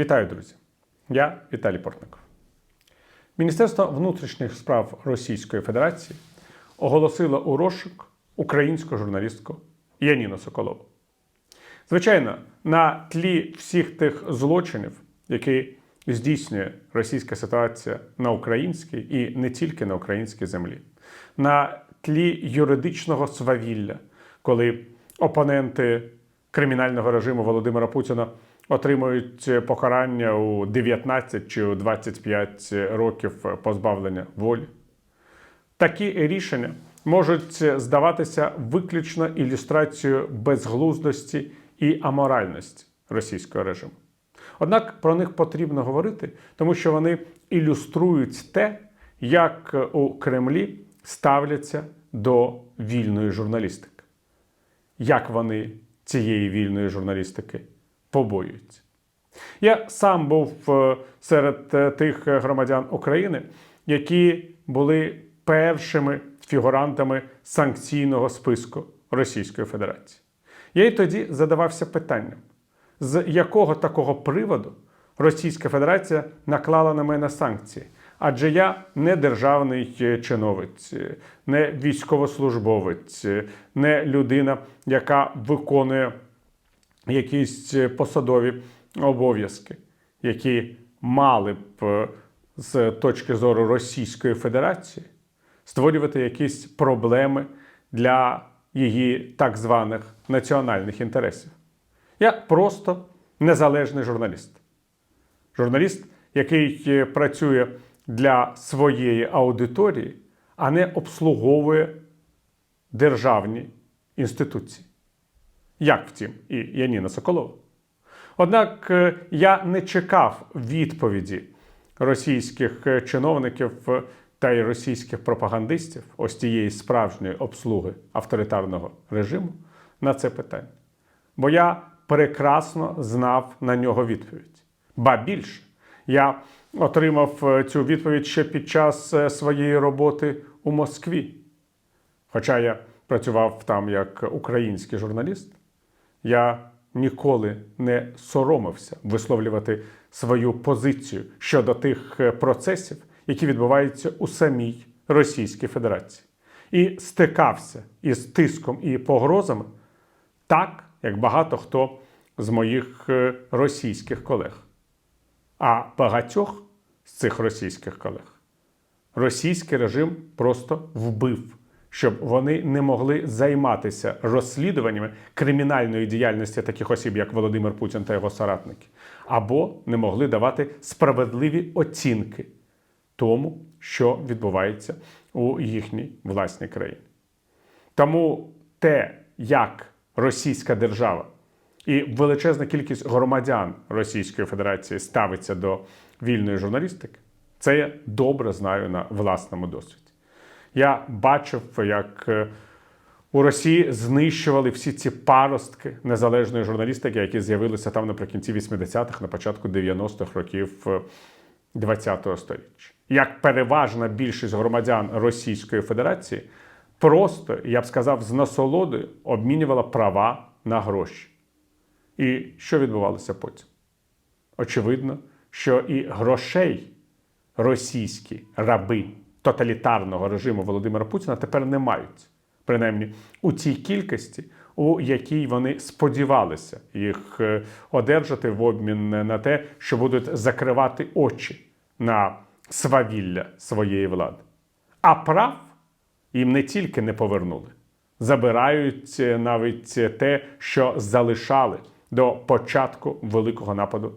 Вітаю, друзі! Я Віталій Портников. Міністерство внутрішніх справ Російської Федерації оголосило у розшук українську журналістку Яніну Соколову. Звичайно, на тлі всіх тих злочинів, які здійснює російська ситуація на українській і не тільки на українській землі, на тлі юридичного свавілля, коли опоненти кримінального режиму Володимира Путіна отримують покарання у 19 чи у 25 років позбавлення волі. Такі рішення можуть здаватися виключно ілюстрацією безглуздості і аморальності російського режиму. Однак про них потрібно говорити, тому що вони ілюструють те, як у Кремлі ставляться до вільної журналістики, як вони цієї вільної журналістики побоюються. Я сам був е, серед е, тих громадян України, які були першими фігурантами санкційного списку Російської Федерації. Я й тоді задавався питанням, з якого такого приводу Російська Федерація наклала на мене санкції. Адже я не державний е, чиновець, е, не військовослужбовець, е, не людина, яка виконує якісь е, посадові обов'язки, які мали б е, з точки зору Російської Федерації створювати якісь проблеми для її так званих національних інтересів. Я просто незалежний журналіст. Журналіст, який е, працює для своєї аудиторії, а не обслуговує державні інституції. Як втім, і Яніна Соколова. Однак е, я не чекав відповіді російських е, чиновників е, та й російських пропагандистів, ось тієї справжньої обслуги авторитарного режиму на це питання. Бо я прекрасно знав на нього відповідь. Ба більше, я отримав цю відповідь ще під час своєї роботи у Москві. Хоча я працював там як український журналіст, я ніколи не соромився висловлювати свою позицію щодо тих е, процесів, які відбуваються у самій Російській Федерації, і стикався із тиском і погрозами, так як багато хто з моїх е, російських колег. А багатьох з цих російських колег російський режим просто вбив щоб вони не могли займатися розслідуваннями кримінальної діяльності таких осіб, як Володимир Путін та його соратники, або не могли давати справедливі оцінки тому, що відбувається у їхній власній країні. Тому те, як Російська держава і величезна кількість громадян Російської Федерації ставиться до вільної журналістики, це я добре знаю на власному досвіді. Я бачив, як е, у Росії знищували всі ці паростки незалежної журналістики, які з'явилися там наприкінці 80-х, на початку 90-х років ХХ століття. Як переважна більшість громадян Російської Федерації просто, я б сказав, з насолодою обмінювала права на гроші. І що відбувалося потім? Очевидно, що і грошей російські раби тоталітарного режиму Володимира Путіна тепер не мають, принаймні у тій кількості, у якій вони сподівалися їх е, одержати в обмін на те, що будуть закривати очі на свавілля своєї влади. А прав їм не тільки не повернули, забирають е, навіть те, що залишали до початку великого нападу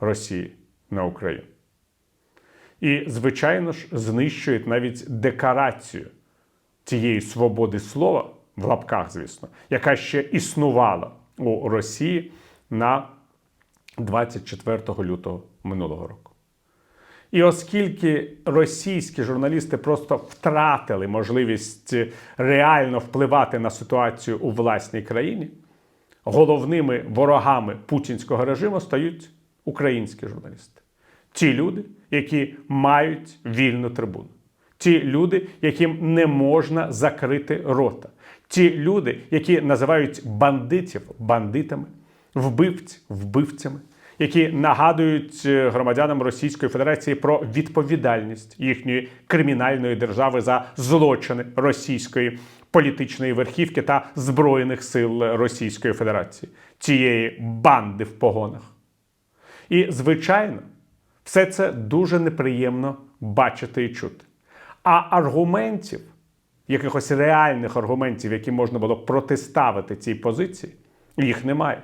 Росії на Україну. І, звичайно ж, знищують навіть декорацію цієї свободи слова, в лапках, звісно, яка ще існувала у Росії на 24 лютого минулого року. І оскільки російські журналісти просто втратили можливість реально впливати на ситуацію у власній країні, головними ворогами путінського режиму стають українські журналісти. Ті люди, які мають вільну трибуну. Ті люди, яким не можна закрити рота. Ті люди, які називають бандитів бандитами, вбивць вбивцями, які нагадують е, громадянам Російської Федерації про відповідальність їхньої кримінальної держави за злочини російської політичної верхівки та збройних сил Російської Федерації, цієї банди в погонах. І, звичайно, все це дуже неприємно бачити і чути. А аргументів, якихось реальних аргументів, які можна було протиставити цій позиції, їх немає,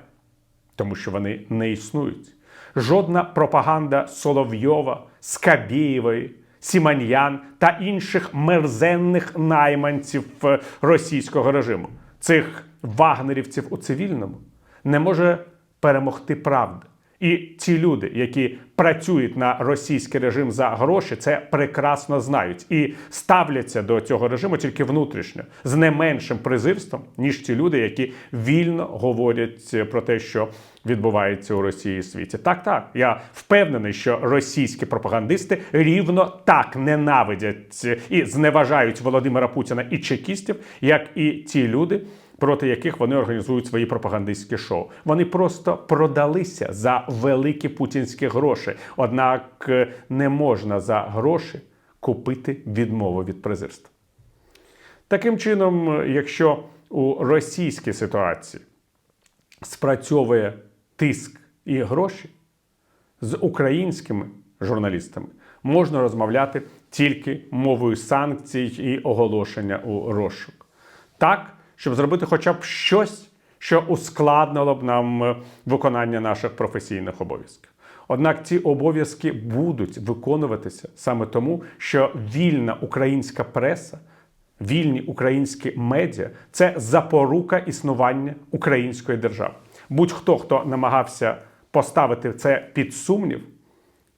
тому що вони не існують. Жодна пропаганда Соловйова, Скабєєвої, Сіманьян та інших мерзенних найманців е, російського режиму, цих вагнерівців у цивільному, не може перемогти правди. І ті люди, які працюють на російський режим за гроші, це прекрасно знають і ставляться до цього режиму тільки внутрішньо з не меншим призивством, ніж ті люди, які вільно говорять про те, що відбувається у Росії і світі. Так, так, я впевнений, що російські пропагандисти рівно так ненавидять і зневажають Володимира Путіна і чекістів, як і ті люди проти яких вони організують свої пропагандистські шоу. Вони просто продалися за великі путінські гроші. Однак е, не можна за гроші купити відмову від презирства. Таким чином, е, якщо у російській ситуації спрацьовує тиск і гроші, з українськими журналістами можна розмовляти тільки мовою санкцій і оголошення у розшук. Так, щоб зробити хоча б щось, що ускладнило б нам е, виконання наших професійних обов'язків. Однак ці обов'язки будуть виконуватися саме тому, що вільна українська преса, вільні українські медіа це запорука існування української держави. Будь-хто, хто намагався поставити це під сумнів,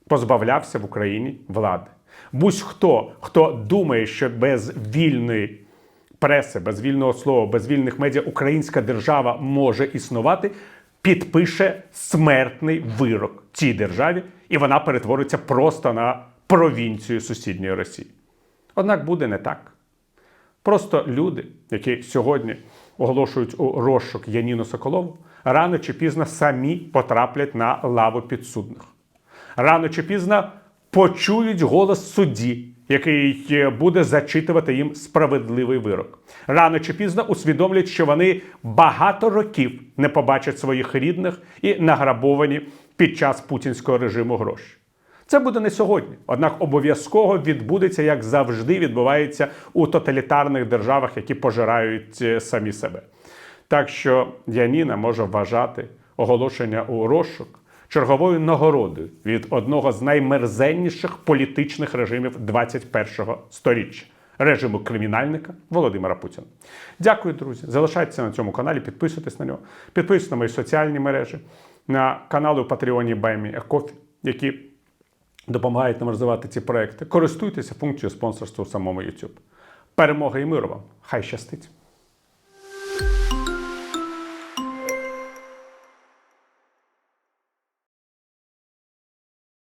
позбавлявся в Україні влади. Будь-хто, хто думає, що без вільної преси, без вільного слова, без вільних медіа українська держава може існувати, підпише смертний вирок цій державі, і вона перетвориться просто на провінцію сусідньої Росії. Однак буде не так. Просто люди, які сьогодні оголошують у розшук Яніну Соколову, рано чи пізно самі потраплять на лаву підсудних. Рано чи пізно почують голос судді, який е, буде зачитувати їм справедливий вирок. Рано чи пізно усвідомлять, що вони багато років не побачать своїх рідних і награбовані під час путінського режиму гроші. Це буде не сьогодні, однак обов'язково відбудеться, як завжди відбувається у тоталітарних державах, які пожирають е, самі себе. Так що Яніна може вважати оголошення у розшук черговою нагородою від одного з наймерзенніших політичних режимів 21-го сторіччя режиму кримінальника Володимира Путіна. Дякую, друзі. Залишайтеся на цьому каналі, підписуйтесь на нього, підписуйтесь на мої соціальні мережі, на канали у Патреоні Баймі Екофі, які допомагають нам розвивати ці проекти. Користуйтеся функцією спонсорства у самому YouTube. Перемоги і миру вам! Хай щастить!